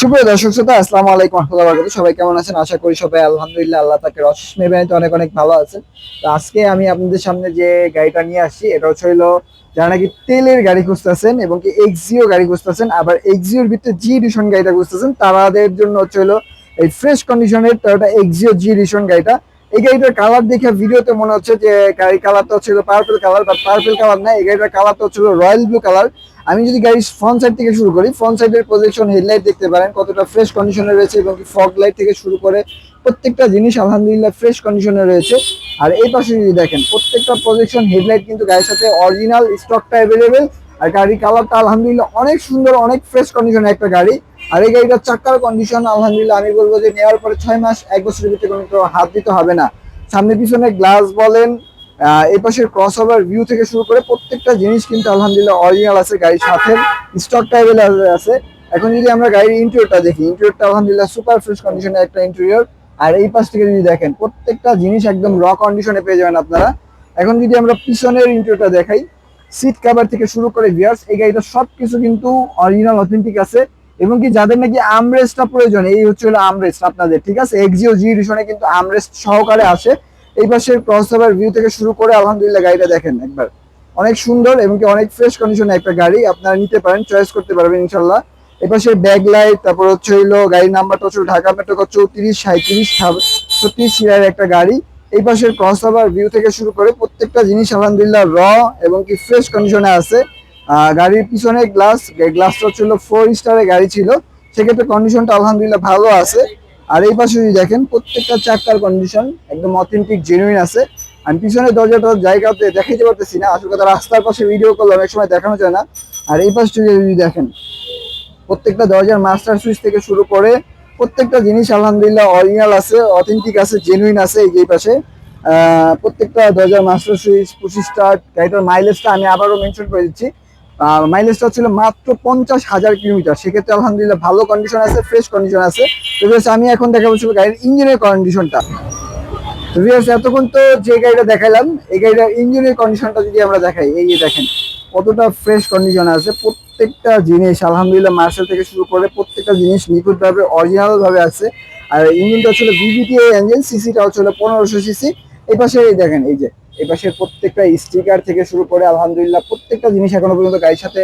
সুপ্রিয় দর্শক শ্রোতা, আসসালামু আলাইকুম রহমতুল্লাহ বরকাতুহু। সবাই কেমন আছেন? আশা করি সবাই আলহামদুলিল্লাহ আল্লাহ তাকে অশেষ মেবাহিত অনেক অনেক ভালো আছেন। তো আজকে আমি আপনাদের সামনে যে গাড়িটা নিয়ে আসছি, এটা হচ্ছে হইল যারা নাকি তেলের গাড়ি খুঁজতেছেন এবং কি এক্সিও গাড়ি খুঁজতেছেন, আবার এক্সিওর ভিতরে জি ডিশন গাড়িটা খুঁজতেছেন, তাদের জন্য হচ্ছে হলো এই ফ্রেশ কন্ডিশনের টয়োটা এক্সিও জি ডিশন গাড়িটা। এই গাড়িটার কালার দেখে ভিডিওতে মনে হচ্ছে যে গাড়ির কালারটা ছিল পার্পল কালার বা পার্পল কালার না, এই গাড়িটার কালারটা ছিল রয়্যাল ব্লু কালার আমি যদি গাড়ির ফ্রন্ট সাইড থেকে শুরু করি ফ্রন্ট সাইডের প্রজেকশন হেডলাইট দেখতে পারেন, কতটা ফ্রেশ কন্ডিশনে রয়েছে এবং ফগ লাইট থেকে শুরু করে প্রত্যেকটা জিনিস আলহামদুলিল্লাহ ফ্রেশ কন্ডিশনে রয়েছে। আর এই পাশে যদি দেখেন, প্রত্যেকটা প্রজেকশন হেডলাইট কিন্তু গাড়ির সাথে অরিজিনাল স্টকটা অ্যাভেলেবেল আর গাড়ির কালারটা আলহামদুলিল্লাহ অনেক সুন্দর, অনেক ফ্রেশ কন্ডিশনে একটা গাড়ি। আর এই গাড়িটার চাক্কার কন্ডিশন আলহামদুলিল্লাহ, আমি বলব যে নেওয়ার পরে ছয় মাস, এক বছরের ভিতরে কোনো হাত দিতে হবে না। সামনে পিছনে গ্লাস বলেন এই পাশের ক্রস ওভার ভিউ থেকে শুরু করে প্রত্যেকটা জিনিস কিন্তু আলহামদুলিল্লাহ অরিজিনাল আছে গাড়ির সাথে। স্টক অ্যাভেলেবল আছে। এখন যদি আমরা গাড়ির ইন্টেরিয়রটা দেখি ইন্টেরিয়রটা আলহামদুলিল্লাহ সুপার ফ্রেশ কন্ডিশনের একটা ইন্টেরিয়র আর এই পাশ থেকে যদি দেখেন, প্রত্যেকটা জিনিস একদম র কন্ডিশনে পেয়ে যাবেন আপনারা। এখন যদি আমরা পিছনের ইন্টেরিয়রটা দেখাই সিট কভার থেকে শুরু করে ভিয়ার্স এই গাড়িটা সবকিছু কিন্তু অরিজিনাল অথেন্টিক আছে। এবং কি যাদের নাকি আমরেস্টটা প্রয়োজন, এই হচ্ছে হলো আমরেস্ট আপনাদের, ঠিক আছে? এক্সিও জি ডিশনে কিন্তু আমরেস্ট সহকারে আসে। এই পাশের ক্রস ওভার ভিউ থেকে শুরু করে আলহামদুলিল্লাহ গাড়িটা দেখেন একবার। অনেক সুন্দর এবং কি অনেক ফ্রেশ কন্ডিশনে একটা গাড়ি, আপনারা নিতে পারেন চয়েস করতে পারবেন ইনশাল্লাহ এপাশে ব্যাগ লাইট তারপর হচ্ছে হইল গাড়ির নাম্বারটা হচ্ছে ঢাকা মেট্রো চৌত্রিশ সাঁত্রিশ ছত্রিশ সিআর একটা গাড়ি। এই পাশের ক্রস ওভার ভিউ থেকে শুরু করে প্রত্যেকটা জিনিস আলহামদুলিল্লাহ র এবং কি ফ্রেশ কন্ডিশনে আছে। গাড়ির পিছনে গ্লাস গ্লাসটা ছিল ফোর স্টারের গাড়ি ছিল। সেক্ষেত্রে কন্ডিশনটা আলহামদুলিল্লাহ ভালো আছে। আর এই পাশে যদি দেখেন, প্রত্যেকটা চাকার কন্ডিশন একদম অথেন্টিক জেনুইন আছে। আমি পিছনের দরজাটা জায়গাতে দেখাইতে পারতেছি না। আসলে কথা, রাস্তার পাশে ভিডিও করলে অনেক সময় দেখানো যায় না। আর এই পাশে যদি দেখেন, প্রত্যেকটা দরজার মাস্টার সুইচ থেকে শুরু করে প্রত্যেকটা জিনিস আলহামদুলিল্লাহ অরিজিনাল আছে অথেন্টিক আছে জেনুইন আছে এই যে পাশে। প্রত্যেকটা দরজার মাস্টার সুইচ পুশি স্টার্ট গাড়িটার মাইলেজটা আমি আবারও মেনশন করে দিচ্ছি। মাইলেজটা ছিল মাত্র পঞ্চাশ হাজার কিলোমিটার। সেক্ষেত্রে আলহামদুলিল্লাহ ভালো কন্ডিশন আছে ফ্রেশ কন্ডিশন আছে। তো আমি এখন দেখাবো ছিল গাড়ির ইঞ্জিনের কন্ডিশনটা তো viewers, এতক্ষণ তো যে গাড়িটা দেখালাম এই গাড়িটার ইঞ্জিনের কন্ডিশনটা যদি আমরা দেখাই এই যে দেখেন কতটা ফ্রেশ কন্ডিশন আছে। প্রত্যেকটা জিনিস আলহামদুলিল্লাহ মার্শাল থেকে শুরু করে প্রত্যেকটা জিনিস নিখুঁতভাবে অরিজিনাল ভাবে আছে। আর ইঞ্জিনটা ছিল বিবিটিআই ইঞ্জিন সিসিটা হচ্ছিল পনেরোশো সিসি এই পাশে এই দেখেন এই যে। এই পাশের প্রত্যেকটা স্টিকার থেকে শুরু করে আলহামদুলিল্লাহ প্রত্যেকটা জিনিস এখনও পর্যন্ত গাড়ির সাথে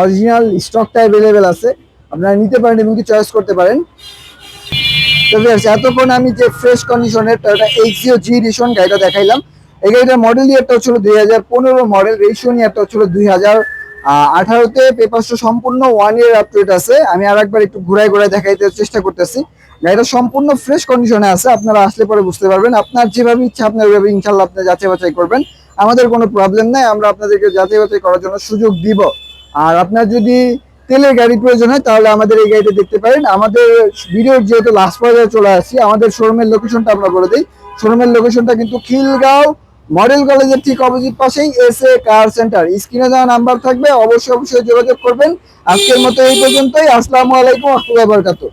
অরিজিনাল স্টকটা অ্যাভেলেবেল আছে। আপনারা নিতে পারেন এবং কি চয়েস করতে পারেন। তো viewers, এতক্ষণ আমি যে ফ্রেশ কন্ডিশনের টয়োটা এক্সিও জি রিশন গাড়িটা দেখাইলাম। এই গাড়িটার মডেল ইয়ারটা হচ্ছিল দুই হাজার পনেরো মডেল রেশন ইয়ারটা হচ্ছিল দুই হাজার আঠারোতে পেপারসটা সম্পূর্ণ ওয়ান ইয়ার আপডেট আছে। আমি আর একবার একটু ঘুরাই ঘুরাই দেখাইতে চেষ্টা করতেছি। গাড়িটা সম্পূর্ণ ফ্রেশ কন্ডিশনে আছে, আপনারা আসলে পরে বুঝতে পারবেন। আপনার যেভাবে ইচ্ছা, আপনার ওইভাবে ইনশাল্লাহ আপনি যাচাই বাছাই করবেন। আমাদের কোনো প্রবলেম নাই, আমরা আপনাদেরকে যাচাই বাছাই করার জন্য সুযোগ দিব। আর আপনার যদি তেলের গাড়ি প্রয়োজন হয়, তাহলে আমাদের এই গাড়িটা দেখতে পারেন। আমাদের ভিডিওর যেহেতু লাস্ট পর্যায়ে চলে আসছি, আমাদের শোরুমের লোকেশনটা আমরা বলে দিই। শোরুমের লোকেশনটা কিন্তু খিলগাঁও মডেল কলেজের ঠিক অপোজিট পাশেই এস এ কার সেন্টার। স্ক্রিনে দেওয়া নাম্বার থাকবে, অবশ্যই অবশ্যই যোগাযোগ করবেন। আজকের মতো এই পর্যন্তই। আসসালামু আলাইকুম আহমদুল্লাহ বরকাতুহ